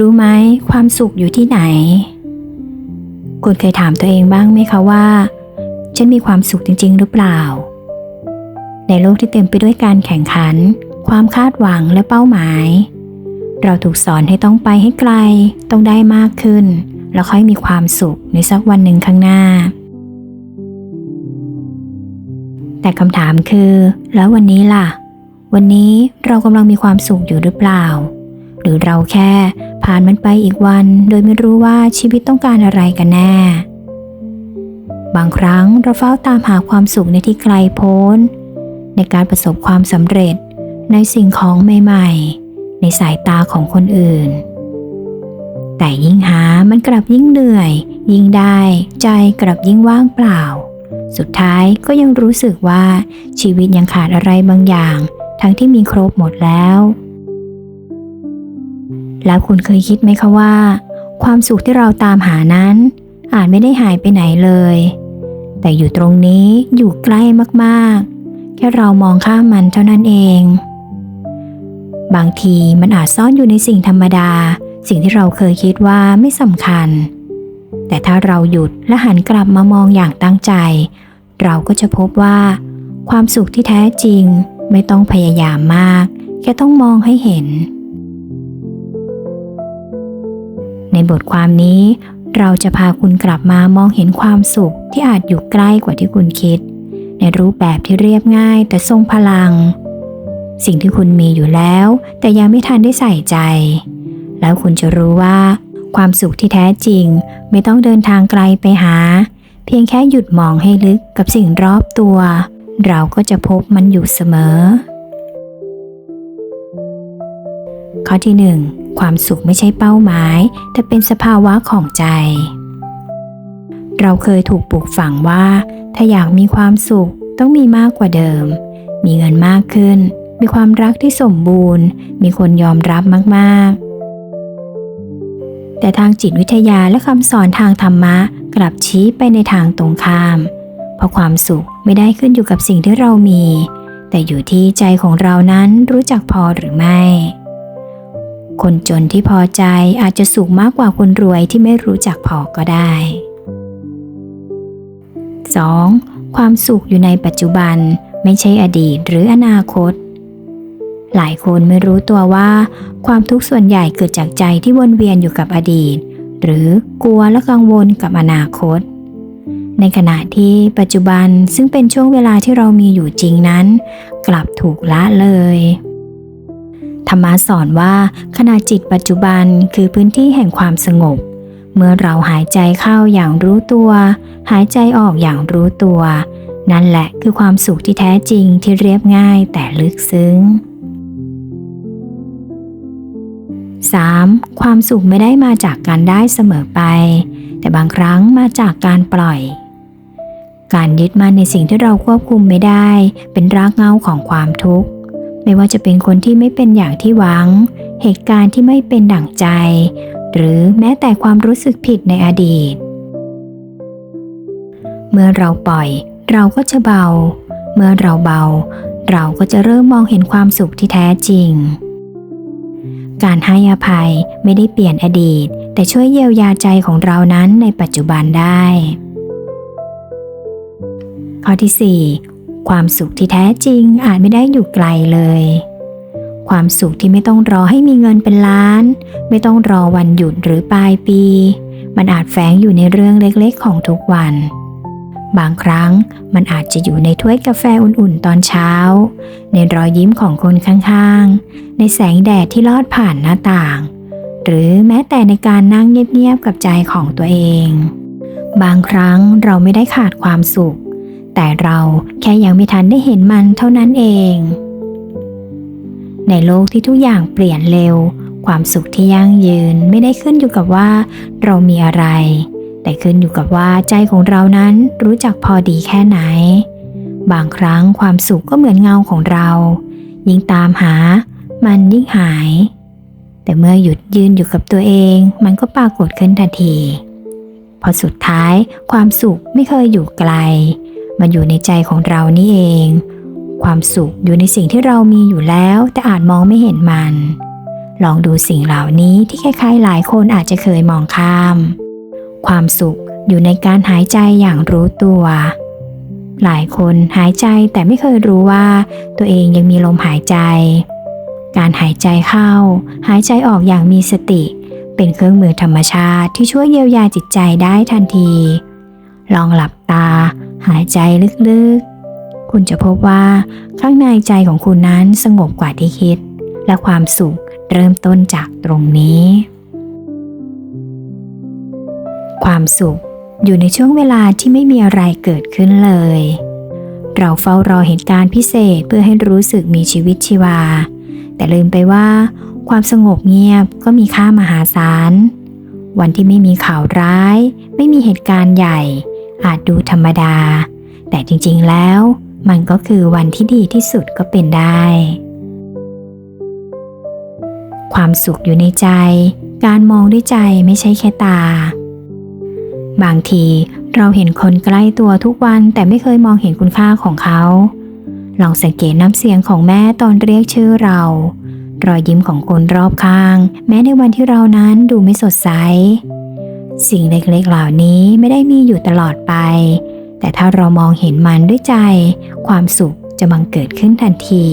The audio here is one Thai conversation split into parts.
รู้ไหมความสุขอยู่ที่ไหน คุณเคยถามตัวเองบ้างไหมคะว่า ฉันมีความสุขจริง ๆ หรือเปล่า ในโลกที่เต็มไปด้วยการแข่งขัน ความคาดหวังและเป้าหมาย เราถูกสอนให้ต้องไปให้ไกล ต้องได้มากขึ้น แล้วค่อยมีความสุขในสักวันหนึ่งข้างหน้า แต่คำถามคือ แล้ววันนี้ล่ะ วันนี้เรากำลังมีความสุขอยู่หรือเปล่าหรือเราแค่ ผ่านมันไปอีกวัน โดยไม่รู้ว่าชีวิตต้องการอะไรกันแน่ บางครั้งเราเฝ้าตามหาความสุขในที่ไกลโพ้น ในการประสบความสำเร็จในสิ่งของใหม่ๆ ในสายตาของคนอื่น แต่ยิ่งหามันกลับยิ่งเหนื่อย ยิ่งได้ใจกลับยิ่งว่างเปล่า สุดท้ายก็ยังรู้สึกว่าชีวิตยังขาดอะไรบางอย่าง ทั้งที่มีครบหมดแล้ว แล้วคุณเคยคิดไหมคะว่า ความสุขที่เราตามหานั้น อาจไม่ได้หายไปไหนเลย แต่อยู่ตรงนี้อยู่ใกล้มากๆ แค่เรามองข้ามมันเท่านั้นเอง บางทีมันอาจซ่อนอยู่ในสิ่งธรรมดา สิ่งที่เราเคยคิดว่าไม่สำคัญ แต่ถ้าเราหยุดและหันกลับมามองอย่างตั้งใจ เราก็จะพบว่า ความสุขที่แท้จริงไม่ต้องพยายามมาก แค่ต้องมองให้เห็น บทความนี้ เราจะพาคุณกลับมามองเห็นความสุขที่อาจอยู่ใกล้กว่าที่คุณคิด ในรูปแบบที่เรียบง่ายแต่ทรงพลัง สิ่งที่คุณมีอยู่แล้ว แต่ยังไม่ทันได้ใส่ใจ แล้วคุณจะรู้ว่า ความสุขที่แท้จริง ไม่ต้องเดินทางไกลไปหา เพียงแค่หยุดมองให้ลึกกับสิ่งรอบตัว เราก็จะพบมันอยู่เสมอ ข้อที่หนึ่ง ความสุขไม่ใช่เป้าหมาย แต่เป็นสภาวะของใจ เราเคยถูกปลูกฝังว่า ถ้าอยากมีความสุขต้องมีมากกว่าเดิม มีเงินมากขึ้น มีความรักที่สมบูรณ์ มีคนยอมรับมากๆ แต่ทางจิตวิทยาและคำสอนทางธรรมะกลับชี้ไปในทางตรงข้าม เพราะความสุขไม่ได้ขึ้นอยู่กับสิ่งที่เรามี แต่อยู่ที่ใจของเรานั้นรู้จักพอหรือไม่ คนจนที่พอใจอาจจะสุขมากกว่าคนรวยที่ไม่รู้จักพอก็ได้ 2. ความสุขอยู่ในปัจจุบันไม่ใช่อดีตหรืออนาคต หลายคนไม่รู้ตัวว่า ความทุกข์ส่วนใหญ่เกิดจากใจที่วนเวียนอยู่กับอดีต หรือกลัวและกังวลกับอนาคต ในขณะที่ปัจจุบันซึ่งเป็นช่วงเวลาที่เรามีอยู่จริงนั้น กลับถูกละเลย ธรรมะสอนว่าขณะจิตปัจจุบันคือพื้นที่แห่งความสงบ เมื่อเราหายใจเข้าอย่างรู้ตัว หายใจออกอย่างรู้ตัว นั่นแหละคือความสุขที่แท้จริงที่เรียบง่ายแต่ลึกซึ้ง 3. ความสุขไม่ได้มาจากการได้เสมอไป แต่บางครั้งมาจากการปล่อย การยึดมั่นในสิ่งที่เราควบคุมไม่ได้ เป็นรากเหง้าของความทุกข์ ไม่ว่าจะเป็นคนที่ไม่เป็นอย่างที่หวัง เหตุการณ์ที่ไม่เป็นดั่งใจ หรือแม้แต่ความรู้สึกผิดในอดีต เมื่อเราปล่อย เราก็จะเบา เมื่อเราเบา เราก็จะเริ่มมองเห็นความสุขที่แท้จริง การให้อภัยไม่ได้เปลี่ยนอดีต แต่ช่วยเยียวยาใจของเรานั้นในปัจจุบันได้ข้อที่ 4 ความสุขที่แท้จริงอาจไม่ได้อยู่ไกลเลย ความสุขที่ไม่ต้องรอให้มีเงินเป็นล้าน ไม่ต้องรอวันหยุดหรือปลายปี มันอาจแฝงอยู่ในเรื่องเล็กๆของทุกวัน บางครั้งมันอาจจะอยู่ในถ้วยกาแฟอุ่นๆตอนเช้า ในรอยยิ้มของคนข้างๆ ในแสงแดดที่ลอดผ่านหน้าต่าง หรือแม้แต่ในการนั่งเงียบๆกับใจของตัวเอง บางครั้งเราไม่ได้ขาดความสุข แต่เราแค่ยังไม่ทันได้เห็นมันเท่านั้นเอง ในโลกที่ทุกอย่างเปลี่ยนเร็ว ความสุขที่ยั่งยืนไม่ได้ขึ้นอยู่กับว่า เรามีอะไร แต่ขึ้นอยู่กับว่าใจของเรานั้นรู้จักพอดีแค่ไหน บางครั้งความสุขก็เหมือนเงาของเรา ยิ่งตามหา มันยิ่งหาย แต่เมื่อหยุดยืนอยู่กับตัวเอง มันก็ปรากฏขึ้นทันทีพอสุดท้ายความสุขไม่เคยอยู่ไกล มันอยู่ในใจของเรานี่เอง ความสุขอยู่ในสิ่งที่เรามีอยู่แล้ว แต่อาจมองไม่เห็นมัน ลองดูสิ่งเหล่านี้ที่ใครๆหลายคนอาจจะเคยมองข้าม ความสุขอยู่ในการหายใจอย่างรู้ตัว หลายคนหายใจแต่ไม่เคยรู้ว่า ตัวเองยังมีลมหายใจ การหายใจเข้า หายใจออกอย่างมีสติ เป็นเครื่องมือธรรมชาติที่ช่วยเยียวยาจิตใจได้ทันที ลองหลับตา หายใจลึกๆ คุณจะพบว่าข้างในใจของคุณนั้นสงบกว่าที่คิด และความสุขเริ่มต้นจากตรงนี้ ความสุขอยู่ในช่วงเวลาที่ไม่มีอะไรเกิดขึ้นเลย เราเฝ้ารอเหตุการณ์พิเศษเพื่อให้รู้สึกมีชีวิตชีวา แต่ลืมไปว่า ความสงบเงียบก็มีค่ามหาศาล วันที่ไม่มีข่าวร้าย ไม่มีเหตุการณ์ใหญ่ อาจดูธรรมดา แต่จริงๆแล้ว มันก็คือวันที่ดีที่สุดก็เป็นได้ ความสุขอยู่ในใจ การมองด้วยใจไม่ใช่แค่ตา บางทีเราเห็นคนใกล้ตัวทุกวันแต่ไม่เคยมองเห็นคุณค่าของเขา ลองสังเกตน้ำเสียงของแม่ตอนเรียกชื่อเรา รอยยิ้มของคนรอบข้าง แม้ในวันที่เรานั้นดูไม่สดใส สิ่งเล็กๆเหล่านี้ไม่ได้มีอยู่ตลอดไป แต่ถ้าเรามองเห็นมันด้วยใจ ความสุขจะบังเกิดขึ้นทันที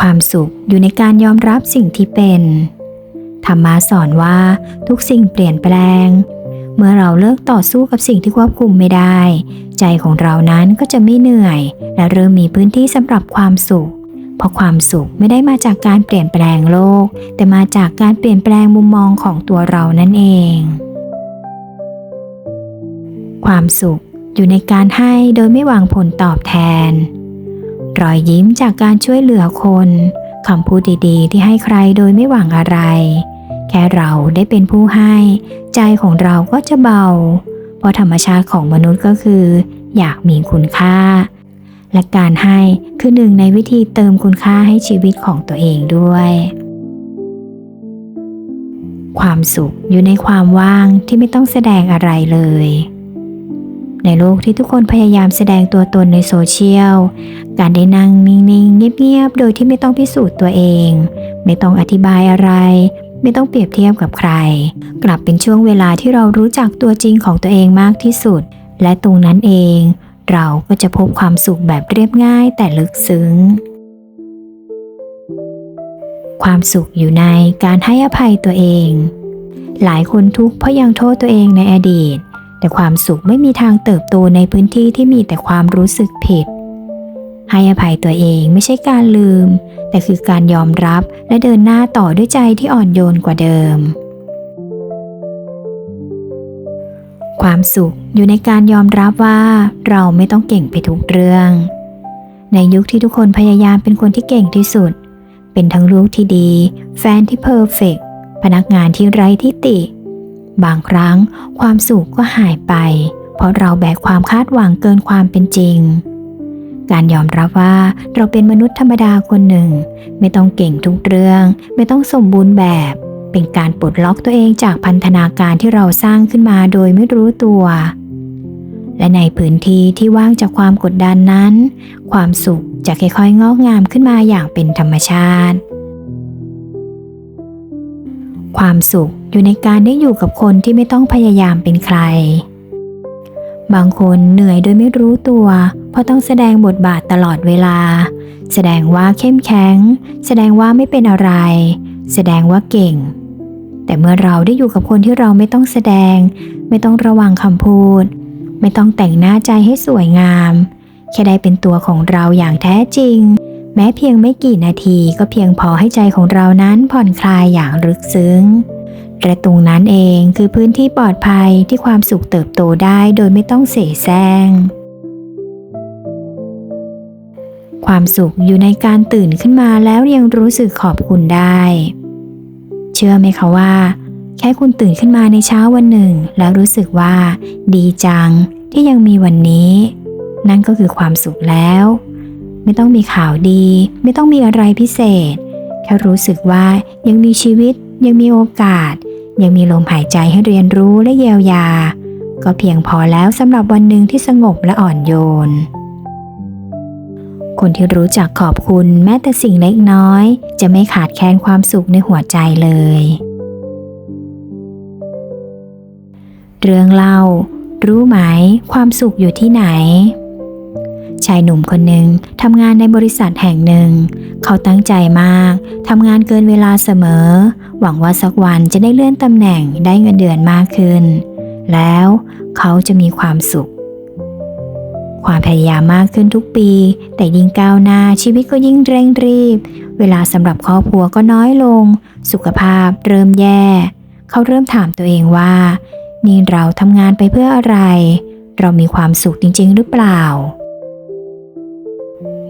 ความสุขอยู่ในการยอมรับสิ่งที่เป็น ธรรมะสอนว่าทุกสิ่งเปลี่ยนแปลง เมื่อเราเลิกต่อสู้กับสิ่งที่ควบคุมไม่ได้ ใจของเรานั้นก็จะไม่เหนื่อย และเริ่มมีพื้นที่สำหรับความสุข เพราะความสุขไม่ได้มาจากการเปลี่ยนแปลงโลก แต่มาจากการเปลี่ยนแปลงมุมมองของตัวเรานั่นเอง ความสุขอยู่ในการให้โดยไม่หวังผลตอบแทน รอยยิ้มจากการช่วยเหลือคนคำพูดดีๆ ที่ให้ใครโดยไม่หวังอะไร แค่เราได้เป็นผู้ให้ ใจของเราก็จะเบา เพราะธรรมชาติของมนุษย์ก็คือ อยากมีคุณค่า และการให้คือหนึ่งในวิธีเติมคุณค่าให้ชีวิตของตัวเองด้วย ความสุขอยู่ในความว่างที่ไม่ต้องแสดงอะไรเลย ในโลกที่ทุกคนพยายามแสดงตัวตนในโซเชียล การได้นั่งนิ่งๆ เงียบๆ โดยที่ไม่ต้องพิสูจน์ตัวเอง ไม่ต้องอธิบายอะไรไม่ต้องเปรียบเทียบกับใคร กลับเป็นช่วงเวลาที่เรารู้จักตัวจริงของตัวเองมากที่สุด และตรงนั้นเอง เราก็จะพบความสุขแบบเรียบง่ายแต่ลึกซึ้ง ความสุขอยู่ในการให้อภัยตัวเอง หลายคนทุกข์เพราะยังโทษตัวเองในอดีต แต่ความสุขไม่มีทางเติบโตในพื้นที่ที่มีแต่ความรู้สึกผิด ให้อภัยตัวเองไม่ใช่การลืม แต่คือการยอมรับและเดินหน้าต่อด้วยใจที่อ่อนโยนกว่าเดิม ความสุขอยู่ในการยอมรับว่าเราไม่ต้องเก่งไปทุกเรื่อง ในยุคที่ทุกคนพยายามเป็นคนที่เก่งที่สุด เป็นทั้งลูกที่ดี แฟนที่เพอร์เฟกต์พนักงานที่ไร้ที่ติ บางครั้งความสุขก็หายไป เพราะเราแบกความคาดหวังเกินความเป็นจริง การยอมรับว่าเราเป็นมนุษย์ธรรมดาคนหนึ่ง ไม่ต้องเก่งทุกเรื่อง ไม่ต้องสมบูรณ์แบบ เป็นการปลดล็อกตัวเองจากพันธนาการที่เราสร้างขึ้นมาโดยไม่รู้ตัว และในพื้นที่ที่ว่างจากความกดดันนั้น ความสุขจะค่อยๆงอกงามขึ้นมาอย่างเป็นธรรมชาติความสุขอยู่ในการได้อยู่กับคนที่ไม่ต้องพยายามเป็นใคร บางคนเหนื่อยโดยไม่รู้ตัว เพราะต้องแสดงบทบาทตลอดเวลา แสดงว่าเข้มแข็ง แสดงว่าไม่เป็นอะไร แสดงว่าเก่ง แต่เมื่อเราได้อยู่กับคนที่เราไม่ต้องแสดง ไม่ต้องระวังคำพูด ไม่ต้องแต่งหน้าใจให้สวยงาม แค่ได้เป็นตัวของเราอย่างแท้จริง แม้เพียงไม่กี่นาทีก็เพียงพอให้ใจของเรานั้นผ่อนคลายอย่างลึกซึ้งและตรงนั้นเองคือพื้นที่ปลอดภัยที่ความสุขเติบโตได้โดยไม่ต้องเสแสร้งความสุขอยู่ในการตื่นขึ้นมาแล้วยังรู้สึกขอบคุณได้ เชื่อไหมคะว่า แค่คุณตื่นขึ้นมาในเช้าวันหนึ่ง แล้วรู้สึกว่า ดีจังที่ยังมีวันนี้ นั่นก็คือความสุขแล้ว ไม่ต้องมีข่าวดี ไม่ต้องมีอะไรพิเศษ แค่รู้สึกว่ายังมีชีวิต ยังมีโอกาส ยังมีลมหายใจให้เรียนรู้และเยียวยา ก็เพียงพอแล้วสำหรับวันหนึ่งที่สงบและอ่อนโยน คนที่รู้จักขอบคุณแม้แต่สิ่งเล็กน้อย จะไม่ขาดแคลนความสุขในหัวใจเลย เรื่องเล่า รู้ไหม ความสุขอยู่ที่ไหน ชายหนุ่มคนหนึ่งทำงานในบริษัทแห่งหนึ่ง เขาตั้งใจมากทำงานเกินเวลาเสมอ หวังว่าสักวันจะได้เลื่อนตำแหน่งได้เงินเดือนมากขึ้น แล้วเขาจะมีความสุข ความพยายามมากขึ้นทุกปี แต่ยิ่งก้าวหน้าชีวิตก็ยิ่งเร่งรีบ เวลาสำหรับครอบครัวก็น้อยลง สุขภาพเริ่มแย่ เขาเริ่มถามตัวเองว่า นี่เราทำงานไปเพื่ออะไร เรามีความสุขจริง ๆ หรือเปล่า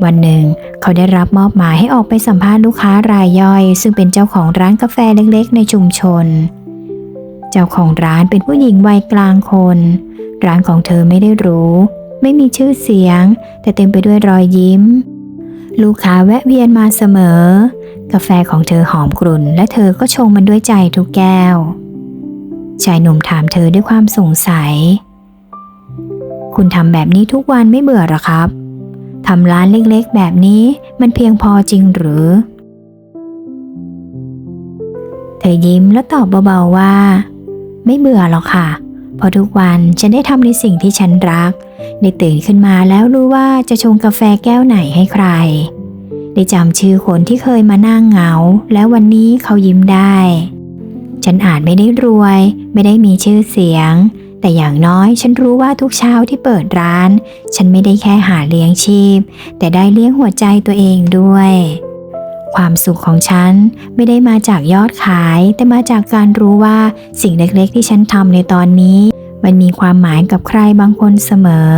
วันหนึ่ง เขาได้รับมอบหมายให้ออกไปสัมภาษณ์ลูกค้ารายย่อย ซึ่งเป็นเจ้าของร้านกาแฟเล็ก ๆ ในชุมชน เจ้าของร้านเป็นผู้หญิงวัยกลางคน ร้านของเธอไม่ได้รู้ ไม่มีชื่อเสียง แต่เต็มไปด้วยรอยยิ้ม ลูกค้าแวะเวียนมาเสมอ กาแฟของเธอหอมกรุ่น และเธอก็ชงมันด้วยใจทุกแก้ว ชายหนุ่มถามเธอด้วยความสงสัย คุณทำแบบนี้ทุกวันไม่เบื่อหรอครับทำร้านเล็กๆ แบบนี้มันเพียงพอจริงหรือ เธอยิ้มแล้วตอบเบาๆว่า ไม่เบื่อหรอกค่ะ เพราะทุกวันฉันได้ทำในสิ่งที่ฉันรัก ได้ตื่นขึ้นมาแล้วรู้ว่าจะชงกาแฟแก้วไหนให้ใคร ได้จำชื่อคนที่เคยมานั่งเหงา แล้ววันนี้เขายิ้มได้ ฉันอาจไม่ได้รวย ไม่ได้มีชื่อเสียง แต่อย่างน้อยฉันรู้ว่าทุกเช้าที่เปิดร้าน ฉันไม่ได้แค่หาเลี้ยงชีพ แต่ได้เลี้ยงหัวใจตัวเองด้วย ความสุขของฉันไม่ได้มาจากยอดขาย แต่มาจากการรู้ว่าสิ่งเล็กๆ ที่ฉันทำในตอนนี้ มันมีความหมายกับใครบางคนเสมอ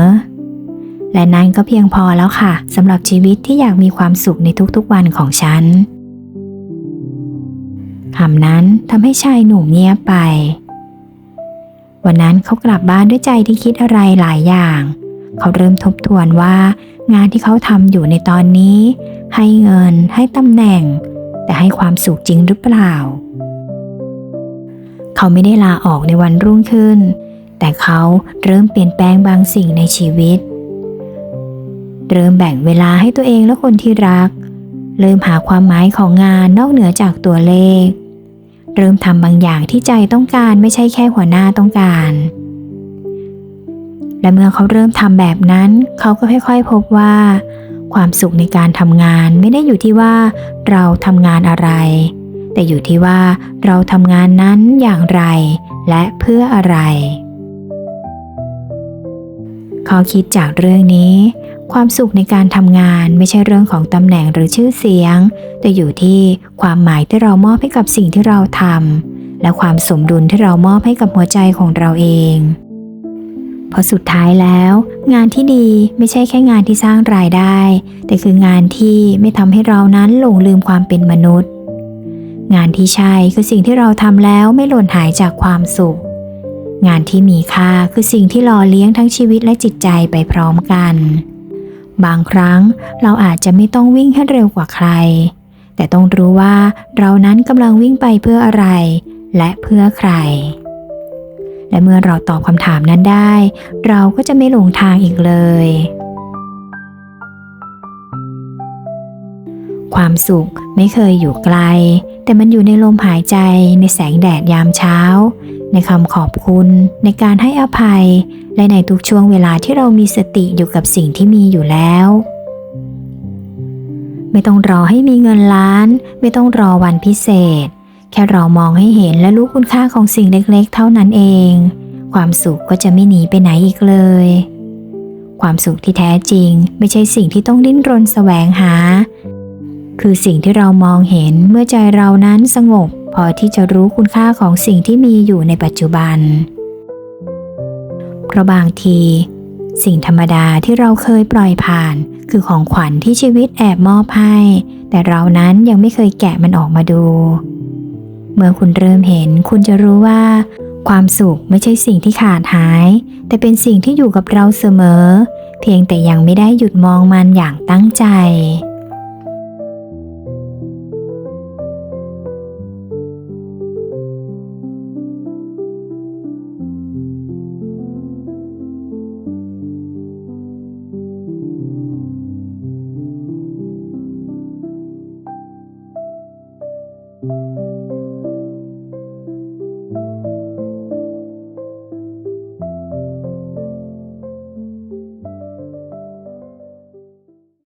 และนั้นก็เพียงพอแล้วค่ะสำหรับชีวิตที่อยากมีความสุขในทุกๆวันของฉันคำนั้นทำให้ชายหนุ่มเงียบไป วันนั้นเขากลับบ้านด้วยใจที่คิดอะไรหลายอย่าง เขาเริ่มทบทวนว่างานที่เขาทำอยู่ในตอนนี้ ให้เงินให้ตำแหน่ง แต่ให้ความสุขจริงหรือเปล่า เขาไม่ได้ลาออกในวันรุ่งขึ้น แต่เขาเริ่มเปลี่ยนแปลงบางสิ่งในชีวิต เริ่มแบ่งเวลาให้ตัวเองและคนที่รัก เริ่มหาความหมายของงานนอกเหนือจากตัวเลข เริ่มทำบางอย่างที่ใจต้องการไม่ใช่แค่หัวหน้าต้องการ และเมื่อเขาเริ่มทำแบบนั้น เขาก็ค่อยๆพบว่า ความสุขในการทำงานไม่ได้อยู่ที่ว่าเราทำงานอะไร แต่อยู่ที่ว่าเราทำงานนั้นอย่างไรและเพื่ออะไร ขาคิดจากเรื่องนี้ ความสุขในการทำงานไม่ใช่เรื่องของตำแหน่งหรือชื่อเสียง แต่อยู่ที่ความหมายที่เรามอบให้กับสิ่งที่เราทำและความสมดุลที่เรามอบให้กับหัวใจของเราเองเพราะสุดท้ายแล้ว งานที่ดีไม่ใช่แค่งานที่สร้างรายได้ แต่คืองานที่ไม่ทำให้เรานั้นหลงลืมความเป็นมนุษย์ งานที่ใช่คือสิ่งที่เราทำแล้วไม่หล่นหายจากความสุข งานที่มีค่าคือสิ่งที่หล่อเลี้ยงทั้งชีวิตและจิตใจไปพร้อมกัน บางครั้งเราอาจจะไม่ต้องวิ่งให้เร็วกว่าใคร แต่ต้องรู้ว่าเรานั้นกำลังวิ่งไปเพื่ออะไร และเพื่อใคร และเมื่อเราตอบคำถามนั้นได้ เราก็จะไม่หลงทางอีกเลย ความสุขไม่เคยอยู่ไกล แต่มันอยู่ในลมหายใจในแสงแดดยามเช้า ในคำขอบคุณในการให้อภัย และในทุกช่วงเวลาที่เรามีสติอยู่กับสิ่งที่มีอยู่แล้ว ไม่ต้องรอให้มีเงินล้าน ไม่ต้องรอวันพิเศษ แค่เรามองให้เห็นและรู้คุณค่าของสิ่งเล็กๆ เท่านั้นเอง ความสุขก็จะไม่หนีไปไหนอีกเลย ความสุขที่แท้จริง ไม่ใช่สิ่งที่ต้องดิ้นรนแสวงหา คือสิ่งที่เรามองเห็นเมื่อใจเรานั้นสงบ พอที่จะรู้คุณค่าของสิ่งที่มีอยู่ในปัจจุบัน เพราะบางที สิ่งธรรมดาที่เราเคยปล่อยผ่าน คือของขวัญที่ชีวิตแอบมอบให้ แต่เรานั้นยังไม่เคยแกะมันออกมาดู เมื่อคุณเริ่มเห็นคุณจะรู้ว่า ความสุขไม่ใช่สิ่งที่ขาดหาย แต่เป็นสิ่งที่อยู่กับเราเสมอ เพียงแต่ยังไม่ได้หยุดมองมันอย่างตั้งใจ